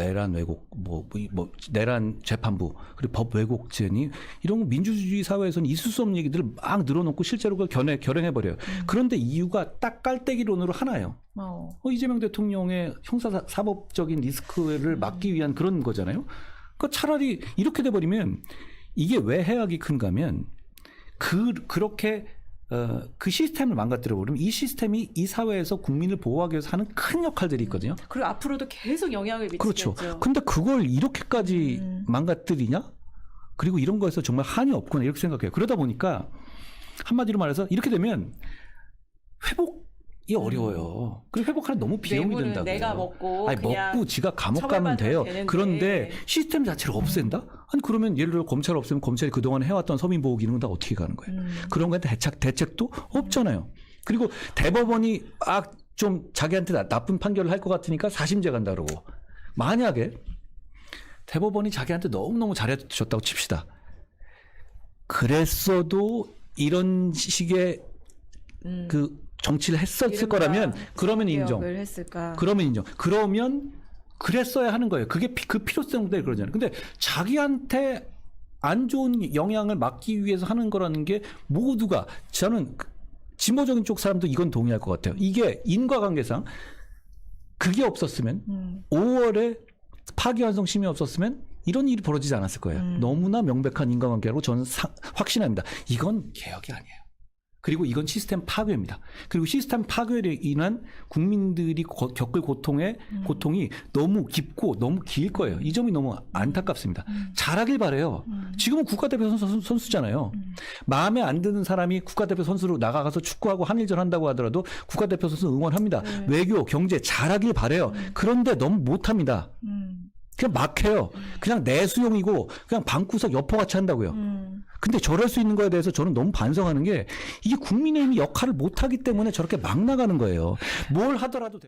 내란 왜곡, 뭐, 뭐, 이- 뭐 내란 재판부 그리고 법 왜곡죄니 이런 거 민주주의 사회에서는 있을 수 없는 얘기들을 막 늘어놓고 실제로 그걸 견해, 결행해 버려요. 그런데 이유가 딱 깔때기론으로 하나예요. 어. 어, 이재명 대통령의 형사 사법적인 리스크를 막기 위한 그런 거잖아요. 그 차라리 이렇게 돼 버리면 이게 왜 해악이 큰가면 그 그렇게 어, 그 시스템을 망가뜨려 버리면 이 시스템이 이 사회에서 국민을 보호하기 위해서 하는 큰 역할들이 있거든요. 그리고 앞으로도 계속 영향을 미치겠죠. 그렇죠. 근데 그걸 이렇게까지 음. 망가뜨리냐? 그리고 이런 거에서 정말 한이 없구나 이렇게 생각해요. 그러다 보니까 한마디로 말해서 이렇게 되면 회복 이 어려워요. 그리고 회복하는 너무 비용이 뇌물은 든다고요. 내가 먹고 아니 그냥 먹고 지가 감옥 가면 처벌받으면 돼요. 되는데. 그런데 시스템 자체를 없앤다? 아니 그러면 예를 들어 검찰 없으면 검찰이 그동안 해왔던 서민 보호 기능은 다 어떻게 가는 거예요? 음. 그런 거에 대책 대책도 없잖아요. 그리고 대법원이 아좀 자기한테 나- 나쁜 판결을 할 것 같으니까 사심제 간다 그러고 만약에 대법원이 자기한테 너무너무 잘해줬다고 칩시다. 그랬어도 이런 식의 음. 그 정치를 했었을 거라면 그러면 인정. 했을까? 그러면 인정. 그러면 그랬어야 하는 거예요. 그게 피- 그 필요성 때문에 그러잖아요. 근데 자기한테 안 좋은 영향을 막기 위해서 하는 거라는 게 모두가 저는 그 진보적인 쪽 사람도 이건 동의할 것 같아요. 이게 인과관계상 그게 없었으면 음. 5월에 파기환송 심이 없었으면 이런 일이 벌어지지 않았을 거예요. 음. 너무나 명백한 인과관계라고 저는 사- 확신합니다. 이건 개혁이 아니에요. 그리고 이건 시스템 파괴입니다. 그리고 시스템 파괴로 인한 국민들이 거- 겪을 고통의 음. 고통이 너무 깊고 너무 길 거예요. 이 점이 너무 안타깝습니다. 잘하길 바래요. 음. 지금은 국가대표 선수, 선수잖아요. 마음에 안 드는 사람이 국가대표 선수로 나가서 축구하고 한일전 한다고 하더라도 국가대표 선수 응원합니다. 네. 외교, 경제 잘하길 바래요. 그런데 너무 못합니다. 음. 그냥 막 해요. 그냥 내수용이고 그냥 방구석 여포같이 한다고요. 음. 근데 저럴 수 있는 거에 대해서 저는 너무 반성하는 게 이게 국민의힘이 역할을 못하기 때문에 저렇게 막 나가는 거예요. 뭘 하더라도.